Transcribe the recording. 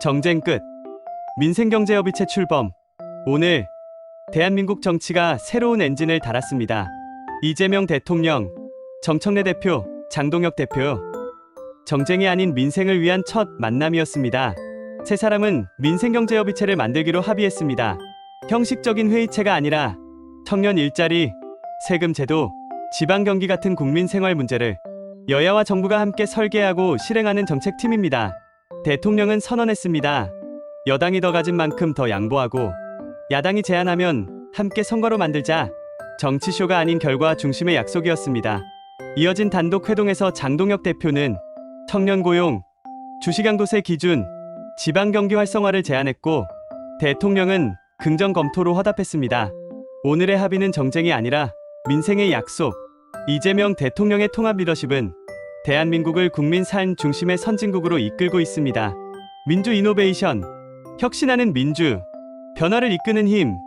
정쟁 끝. 민생경제협의체 출범. 오늘 대한민국 정치가 새로운 엔진을 달았습니다. 이재명 대통령, 정청래 대표, 장동혁 대표. 정쟁이 아닌 민생을 위한 첫 만남이었습니다. 세 사람은 민생경제협의체를 만들기로 합의했습니다. 형식적인 회의체가 아니라 청년 일자리, 세금 제도, 지방 경기 같은 국민 생활 문제를 여야와 정부가 함께 설계하고 실행하는 정책팀입니다. 대통령은 선언했습니다. 여당이 더 가진 만큼 더 양보하고 야당이 제안하면 함께 선거로 만들자. 정치쇼가 아닌 결과 중심의 약속이었습니다. 이어진 단독 회동에서 장동혁 대표는 청년 고용, 주식양도세 기준, 지방 경기 활성화를 제안했고 대통령은 긍정 검토로 화답했습니다. 오늘의 합의는 정쟁이 아니라 민생의 약속. 이재명 대통령의 통합 리더십은 대한민국을 국민 삶 중심의 선진국으로 이끌고 있습니다. 민주 이노베이션, 혁신하는 민주, 변화를 이끄는 힘,